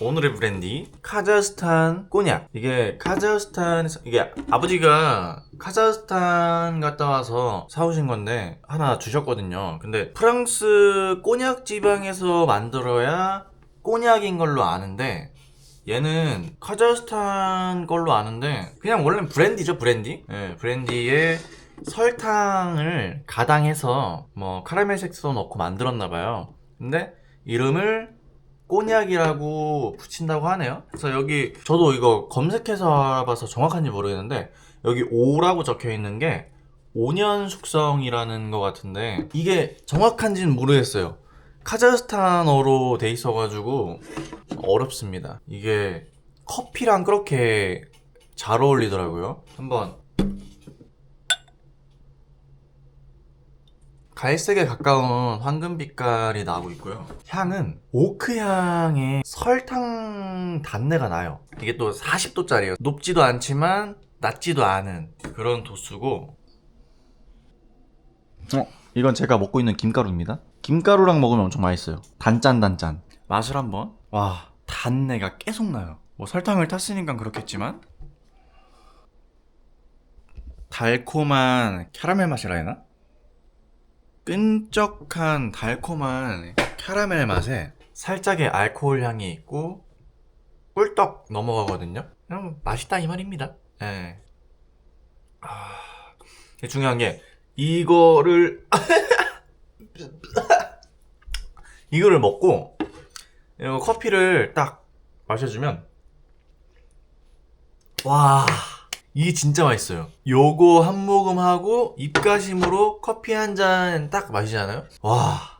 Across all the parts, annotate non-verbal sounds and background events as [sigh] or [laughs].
오늘의 브랜디 카자흐스탄 꼬냑. 이게 카자흐스탄에서 이게 아버지가 카자흐스탄 갔다 와서 사오신 건데 하나 주셨거든요. 근데 프랑스 꼬냑 지방에서 만들어야 꼬냑인 걸로 아는데 얘는 카자흐스탄 걸로 아는데 그냥 원래는 브랜디죠 브랜디? 예, 브랜디에 설탕을 가당해서 뭐 카라멜 색소 넣고 만들었나 봐요. 근데 이름을 꼬냑이라고 붙인다고 하네요. 그래서 여기 저도 이거 검색해서 알아봐서 정확한지 모르겠는데 여기 5라고 적혀 있는 게 5년 숙성이라는 것 같은데 이게 정확한지는 모르겠어요. 카자흐스탄어로 돼 있어가지고 어렵습니다. 이게 커피랑 그렇게 잘 어울리더라고요. 한번 갈색에 가까운 황금 빛깔이 나고 있고요. 향은 오크 향의 설탕 단내가 나요. 이게 또 40도짜리예요. 높지도 않지만 낮지도 않은 그런 도수고. 어, 이건 제가 먹고 있는 김가루입니다. 김가루랑 먹으면 엄청 맛있어요. 단짠 단짠. 맛을 한번. 와, 단내가 계속 나요. 뭐 설탕을 탔으니까 그렇겠지만 달콤한 캐러멜 맛이라 해야 하나? 끈적한 달콤한 캐러멜 맛에 살짝의 알코올 향이 있고 꿀떡 넘어가거든요. 그냥 맛있다 이 말입니다. 예. 아, 중요한 게 이거를 [laughs] 이거를 먹고 이 커피를 딱 마셔주면 와 이게 진짜 맛있어요. 요거 한 모금 하고 입가심으로 커피 한 잔 딱 마시잖아요. 와,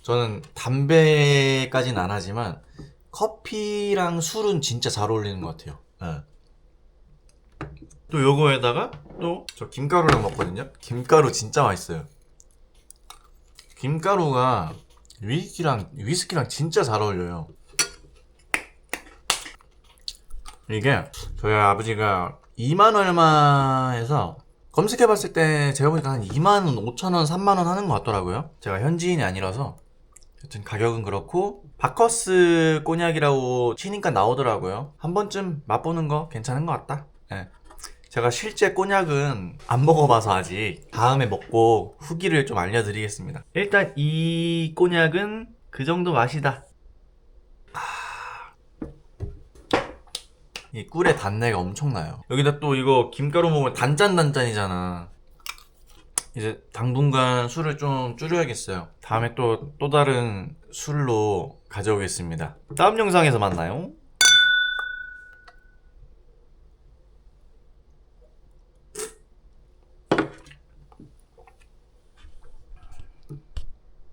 저는 담배까진 안 하지만 커피랑 술은 진짜 잘 어울리는 것 같아요. 예. 또 요거에다가 또 저 김가루랑 먹거든요. 김가루 진짜 맛있어요. 김가루가 위스키랑 위스키랑 진짜 잘 어울려요. 이게 저희 아버지가 2만 얼마에서 검색해봤을 때 제가 보니까 한 2만 5천 원, 3만 원 하는 것 같더라고요. 제가 현지인이 아니라서 여튼 가격은 그렇고 바커스 꼬냑이라고 치니까 나오더라고요. 한 번쯤 맛보는 거 괜찮은 것 같다. 예. 제가 실제 꼬냑은 안 먹어봐서 아직 다음에 먹고 후기를 좀 알려드리겠습니다. 일단 이 꼬냑은 그 정도 맛이다. 이 꿀의 단내가 엄청나요. 여기다 또 이거 김가루 먹으면 단짠단짠이잖아. 이제 당분간 술을 좀 줄여야겠어요. 다음에 또, 또 다른 술로 가져오겠습니다. 다음 영상에서 만나요.